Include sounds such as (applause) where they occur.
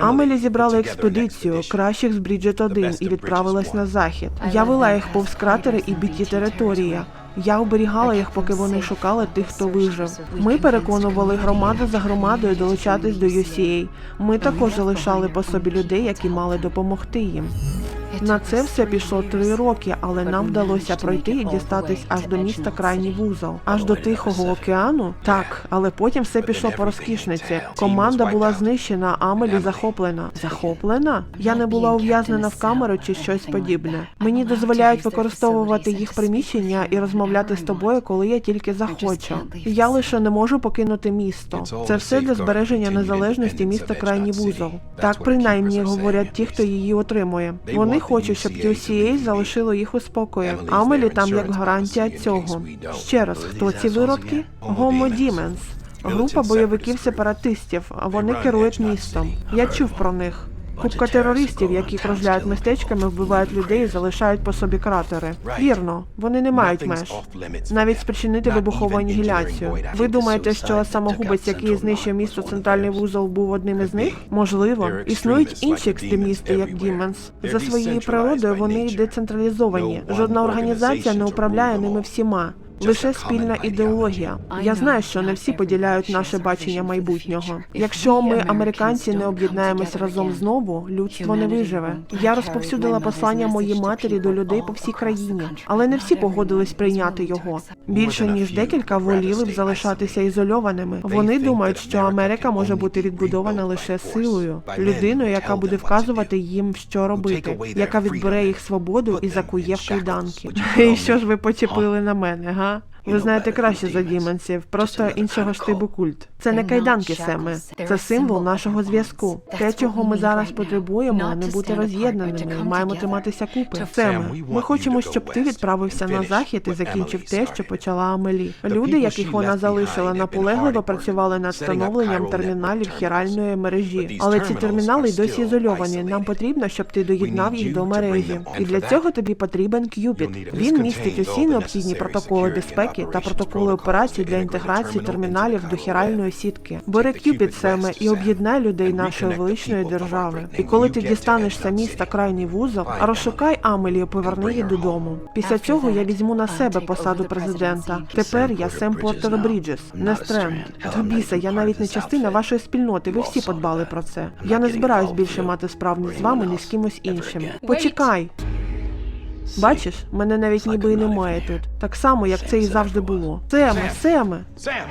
Амелі зібрала експедицію кращих з Бріджет 1 і відправилась на захід. Я вела їх повз кратери і біті території. Я оберігала їх, поки вони шукали тих, хто вижив. Ми переконували громаду за громадою долучатись до UCA. Ми також залишали по собі людей, які мали допомогти їм. На це все пішло три роки, але нам вдалося пройти і дістатись аж до міста крайній вузол, аж до Тихого океану. Так, але потім все пішло по розкішниці. Команда була знищена, Амелі захоплена. Захоплена? Я не була ув'язнена в камеру чи щось подібне. Мені дозволяють використовувати їх приміщення і розмовляти з тобою, коли я тільки захочу. Я лише не можу покинути місто. Це все для збереження незалежності міста крайній вузол. Так принаймні говорять ті, хто її отримує. Вони хочуть, щоб UCA залишило їх у спокої. Амелі там як гарантія цього. Ще раз, хто ці виродки? Homo Demens. Група бойовиків сепаратистів. Вони керують містом. Я чув про них. Купка терористів, які кружляють містечками, вбивають людей і залишають по собі кратери. Вірно, вони не мають меж. Навіть спричинити вибухову анігіляцію. Ви думаєте, що самогубець, який знищив місто центральний вузол, був одним із них? Можливо, існують інші екстремісти, як Діменс. За своєю природою вони децентралізовані. Жодна організація не управляє ними всіма. Лише спільна ідеологія. Я знаю, що не всі поділяють наше бачення майбутнього. Якщо ми, американці, не об'єднаємось разом знову, людство не виживе. Я розповсюдила послання моїй матері до людей по всій країні, але не всі погодились прийняти його. Більше ніж декілька воліли б залишатися ізольованими. Вони думають, що Америка може бути відбудована лише силою, людиною, яка буде вказувати їм, що робити, яка відбере їх свободу і закує в кайданки. (laughs) І що ж ви почепили на мене, га? 啊。Ви знаєте краще за діменсів, просто іншого штибу культ. Це не кайданки, Семе. Це символ нашого зв'язку. Те, чого ми зараз потребуємо, не бути роз'єднаними. Маємо триматися купи. Семе, ми хочемо, щоб ти відправився на захід і закінчив те, що почала Амелі. Люди, яких вона залишила, наполегливо працювали над встановленням терміналів хіральної мережі. Але ці термінали й досі ізольовані. Нам потрібно, щоб ти доєднав їх до мережі. І для цього тобі потрібен Qubit. Він містить усі необхідні протоколи безпеки та протоколи операцій для інтеграції терміналів до хіральної сітки. Бери Qubit Семе і об'єднай людей нашої величної держави. І коли ти дістанешся міста крайній вузол, розшукай Амелі і поверни її додому. Після цього я візьму на себе посаду президента. Тепер я Сем Портер Бріджес, не Стренд. До біса, я навіть не частина вашої спільноти. Ви всі подбали про це. Я не збираюсь більше мати справність з вами ні з кимось іншим. Почекай. Бачиш, мене навіть ніби і немає тут. Так само, як це і завжди було. Семе, Семе.